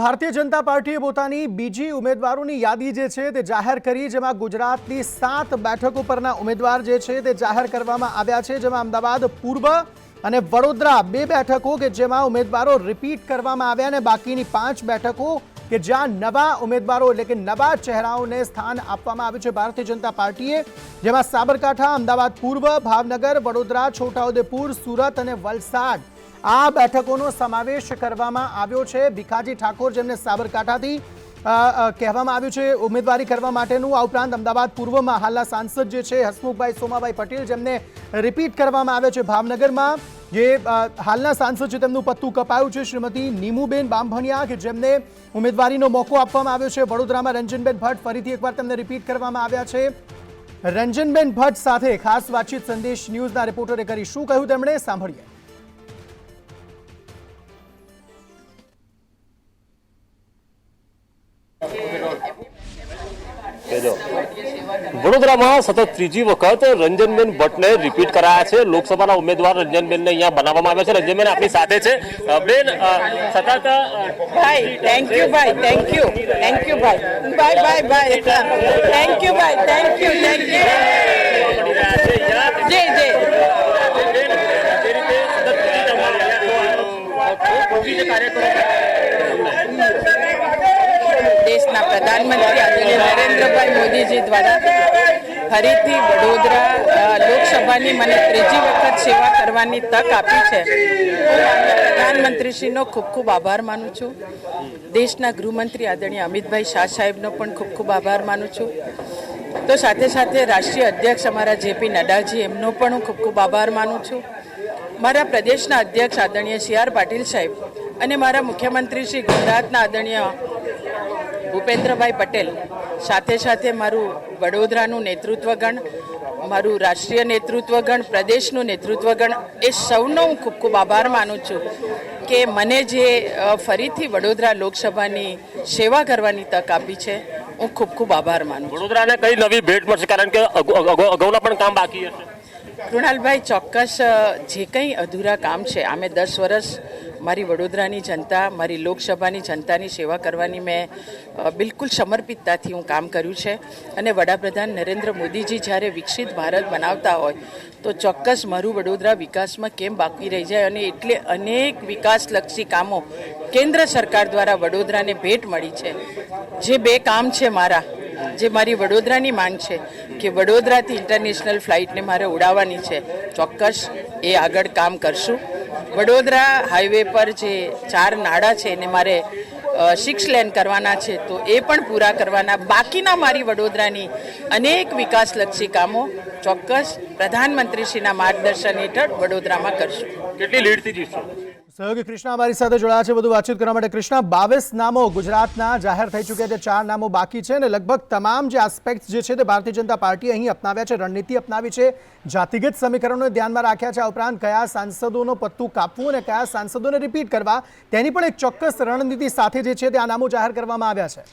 ભારતીય જનતા પાર્ટીએ પોતાની બીજી ઉમેદવારોની યાદી જે છે તે જાહેર કરી, જેમાં ગુજરાતની સાત બેઠકો પરના ઉમેદવાર જે છે તે જાહેર કરવામાં આવ્યા છે, જેમાં અમદાવાદ, પૂર્વ અને વડોદરા બે બેઠકો કે જેમાં ઉમેદવારો રિપીટ કરવામાં આવ્યા અને બાકીની પાંચ બેઠકો કે જ્યાં નવા ઉમેદવારો એટલે કે નવા ચહેરાઓને સ્થાન આપવામાં આવ્યું છે ભારતીય જનતા પાર્ટીએ, જેમાં સાબરકાંઠા, અમદાવાદ, પૂર્વ, ભાવનગર, વડોદરા, છોટાઉદેપુર, સુરત અને વલસાડ. આ બેઠકોનો સમાવેશ કરવામાં આવ્યો છે. ભીખાજી ઠાકોર જેમને સાબરકાંઠાથી કહેવામાં આવ્યું છે, ઉમેદવારી કરવા માટેનું આ ઉપરાંત અમદાવાદ પૂર્વમાં હાલના સાંસદ જે છે, હસમુખભાઈ સોમાભાઈ પટેલ જેમને રિપીટ કરવામાં આવે છે ભાવનગરમાં. જે હાલના સાંસદ છે તેમનું પત્તું કપાયું છે શ્રીમતી નીમુબેન બામભણિયા કે જેમને ઉમેદવારીનો મોકો આપવામાં આવ્યો છે. વડોદરામાં રંજનબેન ભટ્ટ ફરીથી એકવાર તેમને રિપીટ કરવામાં આવ્યા છે. રંજનબેન ભટ્ટ સાથે ખાસ વાતચીત, સંદેશ ન્યૂઝના રિપોર્ટરે કરી. શું કહ્યું તેમણે? સાંભળીએ. કહેજો. વડોદરામાં સતત ત્રીજી વખત રંજનબેન ભટ્ટને રિપીટ કરાયા છે. લોકસભાના ઉમેદવાર રંજનબેનને અહીંયા બનાવવામાં આવ્યા છે. રંજનબેન આપણી સાથે છે. બેન સતત ભાઈ થેન્ક યુ ભાઈ થેન્ક યુ થેન્ક યુ ભાઈ. Bye bye bye thank you ભાઈ થેન્ક યુ થેન્ક યુ. જી જી બેન, જે રીતે સતત ત્રીજી તમારી અહીંયા તો, અ, ખૂબ ખુશી છે કાર્યકરો દેશના પ્રધાનમંત્રી આદરણીય નરેન્દ્રભાઈ મોદીજી દ્વારા ફરીથી વડોદરા લોકસભાની મને ત્રીજી વખત સેવા કરવાની તક આપી છે. પ્રધાનમંત્રીશ્રીનો ખૂબ ખૂબ આભાર માનું છું. દેશના ગૃહમંત્રી આદરણીય અમિતભાઈ શાહ સાહેબનો પણ ખૂબ ખૂબ આભાર માનું છું. તો સાથે સાથે રાષ્ટ્રીય અધ્યક્ષ અમારા જેપી નડ્ડાજી એમનો પણ હું ખૂબ ખૂબ આભાર માનું છું. મારા પ્રદેશના અધ્યક્ષ આદરણીય સી આર પાટીલ સાહેબ અને મારા મુખ્યમંત્રી શ્રી ગુજરાતના આદરણીય ભૂપેન્દ્રભાઈ પટેલ, સાથે સાથે મારું વડોદરાનું નેતૃત્વગણ, મારું રાષ્ટ્રીય નેતૃત્વગણ, પ્રદેશનું નેતૃત્વગણ, એ સૌનો હું ખૂબ ખૂબ આભાર માનું છું કે મને જે ફરીથી વડોદરા લોકસભાની સેવા કરવાની તક આપી છે, હું ખૂબ ખૂબ આભાર માનું વડોદરાને કઈ નવી ભેટ મળશે? કારણ કે અગ- અગ- અગાઉના પણ કામ બાકી હશે. કૃણાલભાઈ, ચોક્કસ જે કંઈ અધૂરા કામ છે, આમે દસ વર્ષ મારી વડોદરાની જનતા, મારી લોકસભાની જનતાની સેવા કરવાની મેં બિલકુલ સમર્પિતતાથી હું કામ કર્યું છે. અને વડાપ્રધાન નરેન્દ્ર મોદીજી જ્યારે વિકસિત ભારત બનાવતા હોય, તો ચોક્કસ મારું વડોદરા વિકાસમાં કેમ બાકી રહી જાય અને એટલે અનેક વિકાસલક્ષી કામો કેન્દ્ર સરકાર દ્વારા વડોદરાને ભેટ મળી છે. જે બે કામ છે મારા જે મારી વડોદરાની માંગ છે કે વડોદરાથી ઇન્ટરનેશનલ ફ્લાઇટને મારે ઉડાવવાની છે, ચોક્કસ એ આગળ કામ કરશું. વડોદરા હાઈવે પર જે ચાર નાળા છે, એને મારે સિક્સ લેન કરવાના છે, તો એ પણ પૂરા કરવાના. બાકીના મારી વડોદરાની અનેક વિકાસલક્ષી કામો ચોક્કસ પ્રધાનમંત્રીશ્રીના માર્ગદર્શન હેઠળ વડોદરામાં કરશું. કેટલી લીડથી જીતશો? સહયોગી કૃષ્ણા અમારી સાથે જોડાયા છે. વધુ વાતચીત કરવા માટે કૃષ્ણા, બાવીસ નામો ગુજરાતના જાહેર થઈ ચૂક્યા છે. ચાર નામો બાકી છે અને લગભગ તમામ જે આસ્પેક્ટ જે છે તે ભારતીય જનતા પાર્ટીએ અહીં અપનાવ્યા છે. રણનીતિ અપનાવી છે. જાતિગત સમીકરણોને ધ્યાનમાં રાખ્યા છે આ ઉપરાંત કયા સાંસદોનો પત્તું કાપવું અને કયા સાંસદોને રિપીટ કરવા તેની પણ એક ચોક્કસ રણનીતિ સાથે જે છે તે આ નામો જાહેર કરવામાં આવ્યા છે.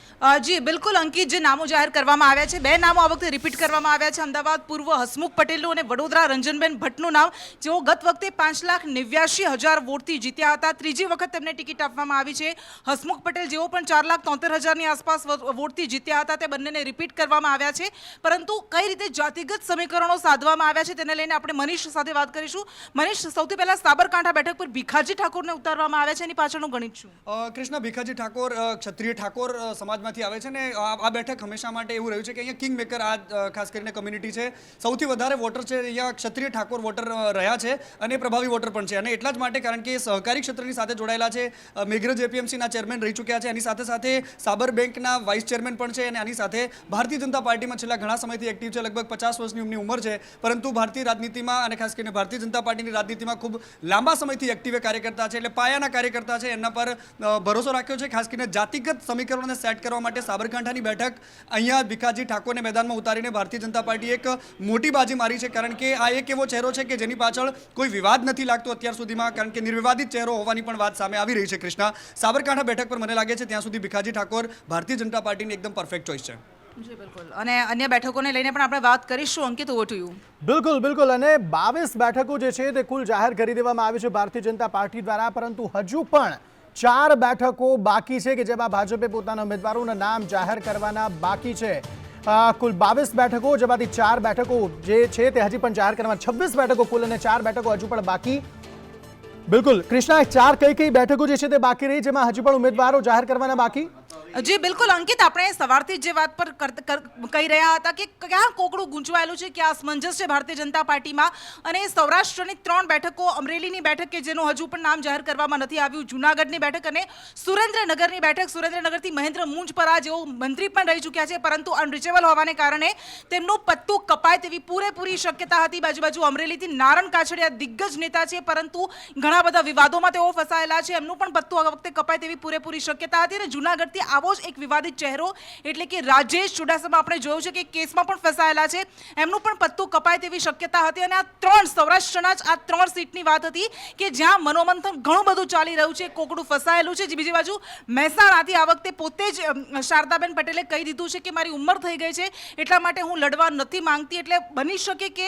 જી, બિલકુલ અંકિત, જે નામો જાહેર કરવામાં આવ્યા છે, બે નામો આ વખતે રિપીટ કરવામાં આવ્યા છે. અમદાવાદ પૂર્વ હસમુખ પટેલનું અને વડોદરા રંજનબેન ભટ્ટનું નામ, જેઓ ગત વખતે પાંચ લાખ નેવ્યાશી હજાર વોટથી જીત્યા હતા. ત્રીજી વખત તેમને ટિકિટ આપવામાં આવી છે. હસમુખ પટેલ જેઓ પણ ચાર લાખ તોતેર હજારની આસપાસ વોટથી જીત્યા હતા, તે બંનેને રિપીટ કરવામાં આવ્યા છે. પરંતુ કઈ રીતે જાતિગત સમીકરણો સાધવામાં આવ્યા છે તેને લઈને આપણે મનીષ સાથે વાત કરીશું. મનીષ, સૌથી પહેલા સાબરકાંઠા બેઠક પર ભીખાજી ઠાકોરને ઉતારવામાં આવ્યા છે. એની પાછળનું ગણિત શું? કૃષ્ણ, ભીખાજી ઠાકોર ક્ષત્રિય ઠાકોર સમાજમાંથી આવે છે ને આ બેઠક હંમેશા માટે એવું રહ્યું છે કે અહીંયા કિંગ મેકર આ ખાસ કરીને કમ્યુનિટી છે. સૌથી વધારે વોટર છે, અહીંયા ક્ષત્રિય ઠાકોર વોટર રહ્યા છે અને પ્રભાવી વોટર પણ છે. અને એટલા જ માટે કારણ કે સહકારી ક્ષેત્રની સાથે જોડાયેલા છે. મેઘરજ એપીએમસીના ચેરમેન રહી ચૂક્યા છે. એની સાથે સાથે સાબર બેંકના વાઇસ ચેરમેન પણ છે અને આની સાથે ભારતીય જનતા પાર્ટીમાં છેલ્લા ઘણા સમયથી એક્ટિવ છે. લગભગ પચાસ વર્ષની એમની ઉંમર છે. પરંતુ ભારતીય રાજનીતિમાં અને ખાસ કરીને ભારતીય જનતા પાર્ટીની રાજનીતિમાં ખૂબ લાંબા સમયથી એક્ટિવ કાર્યકર્તા છે. એટલે પાયાના કાર્યકર્તા છે. એમના પર ભરોસો રાખ્યો છે. ખાસ કરીને જાતિગત સમીકરણોને સેટ કરવા માટે સાબરકાંઠાની બેઠક અહીંયા ભીખાજી ઠાકોરને મેદાનમાં ઉતારીને ભારતીય જનતા પાર્ટી એક મોટી બાજી મારી છે. કારણ કે આ એક એવો ચહેરો છે કે જેની પાછળ કોઈ વિવાદ નથી લાગતો અત્યાર સુધીમાં. કારણ કે નિર્વિવાદિત ચહેરો હોવાની પણ વાત સામે આવી રહી છે કૃષ્ણા. સાબરકાંઠા બેઠક પર મને લાગે છે ત્યાં સુધી ભીખાજી ઠાકોર ભારતીય જનતા પાર્ટીની એકદમ પરફેક્ટ ચોઈસ છે. જી બિલકુલ. અને અન્ય બેઠકોને લઈને પણ આપણે વાત કરીશું અંકિત ઓવર ટુ યુ. બિલકુલ બિલકુલ. અને બાવીસ બેઠકો જે છે તે કુલ જાહેર કરી દેવામાં આવી છે ભારતીય જનતા પાર્ટી દ્વારા પરંતુ હજુ પણ ચાર બેઠકો બાકી છે કે જેમાં ભાજપે પોતાના ઉમેદવારોના નામ જાહેર કરવાના બાકી છે. કુલ બાવીસ બેઠકો જેમાંથી ચાર બેઠકો જે છે તે હજી પણ જાહેર કરવા છવ્વીસ બેઠકો કુલ અને ચાર બેઠકો હજુ પણ બાકી બિલકુલ. કૃષ્ણા ચાર કઈ કઈ બેઠકો જે છે તે બાકી રહી, જેમાં હજી પણ ઉમેદવારો જાહેર કરવાના બાકી? જી, બિલકુલ, અંકિત, આપણે સવારથી જ વાત પર કહી રહ્યા હતા કે ક્યાં કોકડું ગૂંચવાયેલું છે, ક્યાં અસમંજસ છે ભારતીય જનતા પાર્ટીમાં. અને સૌરાષ્ટ્રની ત્રણ બેઠકો, અમરેલીની બેઠક કે જેનું હજુ પણ નામ જાહેર કરવામાં નથી આવ્યું, જૂનાગઢની બેઠક અને સુરેન્દ્રનગરની બેઠક. સુરેન્દ્રનગરથી મહેન્દ્ર મુંજપરા જેઓ મંત્રી પણ રહી ચૂક્યા છે, પરંતુ અનરીચેબલ હોવાને કારણે તેમનું પત્તું કપાય તેવી પૂરેપૂરી શક્યતા હતી. બાજુ બાજુ અમરેલીથી નારણ કાછડિયા દિગ્ગજ નેતા છે, પરંતુ ઘણા બધા વિવાદોમાં તેઓ ફસાયેલા છે. એમનું પણ પત્તું આ વખતે કપાય તેવી પૂરેપૂરી શક્યતા હતી અને જૂનાગઢથી આવો જ એક વિવાદિત ચહેરો, એટલે કે રાજેશ ચુડાસમા આપણે જોયું છે કે કેસમાં પણ ફસાયેલા છે. એમનું પણ પત્તું કપાય તેવી શક્યતા હતી અને આ ત્રણ સૌરાષ્ટ્રના જ આ ત્રણ સીટની વાત હતી કે જ્યાં મનોમંથન ઘણું બધું ચાલી રહ્યું છે, કોકડું ફસાયેલું છે. બીજી બાજુ મહેસાણાથી આ વખતે પોતે જ શારદાબેન પટેલે કહી દીધું છે કે મારી ઉંમર થઈ ગઈ છે, એટલા માટે હું લડવા નથી માંગતી. એટલે બની શકે કે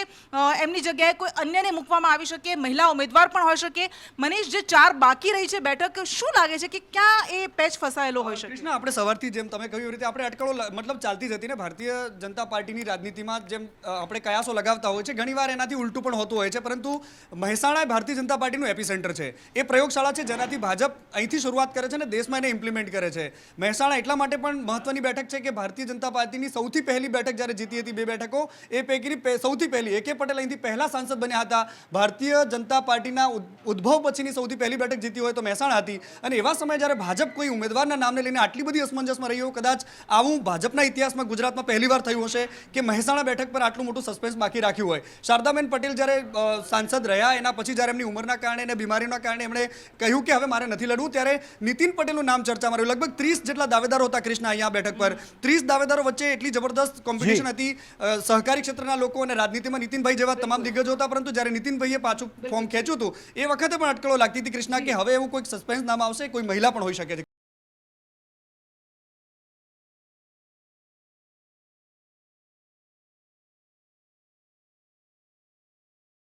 એમની જગ્યાએ કોઈ અન્યને મૂકવામાં આવી શકે, મહિલા ઉમેદવાર પણ હોઈ શકે. મનીષ, જે ચાર બાકી રહી છે બેઠક, શું લાગે છે કે ક્યાં એ પેચ ફસાયેલો હોઈ શકે? આપણે સવારથી જેમ તમે કહ્યું રીતે આપણે અટકળો મતલબ ચાલતી જ હતી ને ભારતીય જનતા પાર્ટીની રાજનીતિમાં જેમ આપણે કયાસો લગાવતા હોય છે, ઘણીવાર એનાથી ઉલટું પણ હોતું હોય છે, પરંતુ મહેસાણા ભારતીય જનતા પાર્ટીનું એપિસેન્ટર છે. એ પ્રયોગશાળા છે જેનાથી ભાજપ અહીંથી શરૂઆત કરે છે અને દેશમાં એને ઇમ્પ્લિમેન્ટ કરે છે. મહેસાણા એટલા માટે પણ મહત્વની બેઠક છે કે ભારતીય જનતા પાર્ટીની સૌથી પહેલી બેઠક જ્યારે જીતી હતી બે બેઠકો, એ પૈકીની સૌથી પહેલી, એ કે પટેલ અહીંથી પહેલા સાંસદ બન્યા હતા. ભારતીય જનતા પાર્ટીના ઉદ- ઉદ્ભવ પછીની સૌથી પહેલી બેઠક જીતી હોય તો મહેસાણા હતી. અને એવા સમયે જ્યારે ભાજપ કોઈ ઉમેદવારના નામને લઈને આટલી બધી અસમંજસમાં રહી કદાચ આવું ભાજપના ઇતિહાસમાં ગુજરાતમાં પહેલીવાર થયું હશે કે મહેસાણા બેઠક પર આટલું મોટું સસ્પેન્સ બાકી રાખ્યું હોય. શારદાબેન પટેલ જ્યારે સાંસદ રહ્યા એના પછી જ્યારે એમની ઉંમરના કારણે અને બીમારીના કારણે એમણે કહ્યું કે હવે મારે નથી લડવું ત્યારે નીતિન પટેલનું નામ ચર્ચામાં રહ્યું. લગભગ ત્રીસ જેટલા દાવેદારો હતા કૃષ્ણ અહીંયા બેઠક પર. ત્રીસ દાવેદારો વચ્ચે એટલી જબરદસ્ત કોમ્પિટિશન હતી સહકારી ક્ષેત્રના લોકો અને રાજનીતિમાં નીતિનભાઈ જેવા તમામ દિગ્ગજો હતા પરંતુ જ્યારે નીતિનભાઈએ પાછું ફોર્મ ખેંચ્યું હતું એ વખતે પણ અટકળો લાગતી હતી કૃષ્ણા કે હવે એવું કોઈક સસ્પેન્સ નામ આવશે કોઈ મહિલા પણ હોઈ શકે છે.